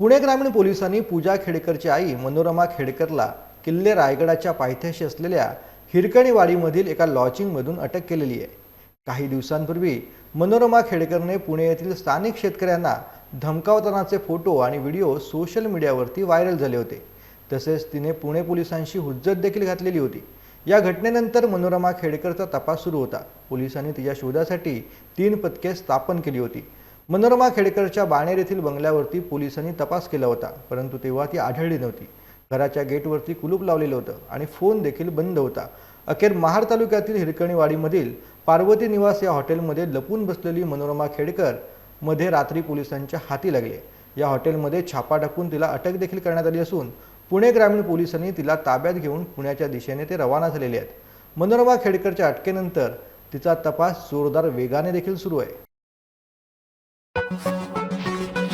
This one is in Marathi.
पुणे ग्रामीण पोलिसांनी पूजा खेडकरची आई मनोरमा खेडकरला किल्ले रायगडाच्या पायथ्याशी असलेल्या हिरकणीवाडीमधील एका लॉजिंगमधून अटक केलेली आहे. काही दिवसांपूर्वी मनोरमा खेडकरने पुणे येथील स्थानिक शेतकऱ्यांना धमकावतानाचे फोटो आणि व्हिडिओ सोशल मीडियावरती व्हायरल झाले होते. तसेच तिने पुणे पोलिसांशी हुज्जत देखील घातलेली होती. या घटनेनंतर मनोरमा खेडकरचा तपास सुरू होता. पोलिसांनी तिच्या शोधासाठी तीन पथके स्थापन केली होती. मनोरमा खेडकरच्या बाणेर येथील बंगल्यावरती पोलिसांनी तपास केला होता परंतु तेव्हा ती आढळली नव्हती. घराच्या गेटवरती कुलूप लावलेलं होतं आणि फोन देखील बंद होता. अखेर महाड तालुक्यातील हिरकणीवाडीमधील पार्वती निवास या हॉटेलमध्ये लपून बसलेली मनोरमा खेडकरमध्ये रात्री पोलिसांच्या हाती लागले. या हॉटेलमध्ये छापा टाकून तिला अटक देखील करण्यात आली असून पुणे ग्रामीण पोलिसांनी तिला ताब्यात घेऊन पुण्याच्या दिशेने ते रवाना झालेले आहेत. मनोरमा खेडकरच्या अटकेनंतर तिचा तपास जोरदार वेगाने देखील सुरू आहे. Thank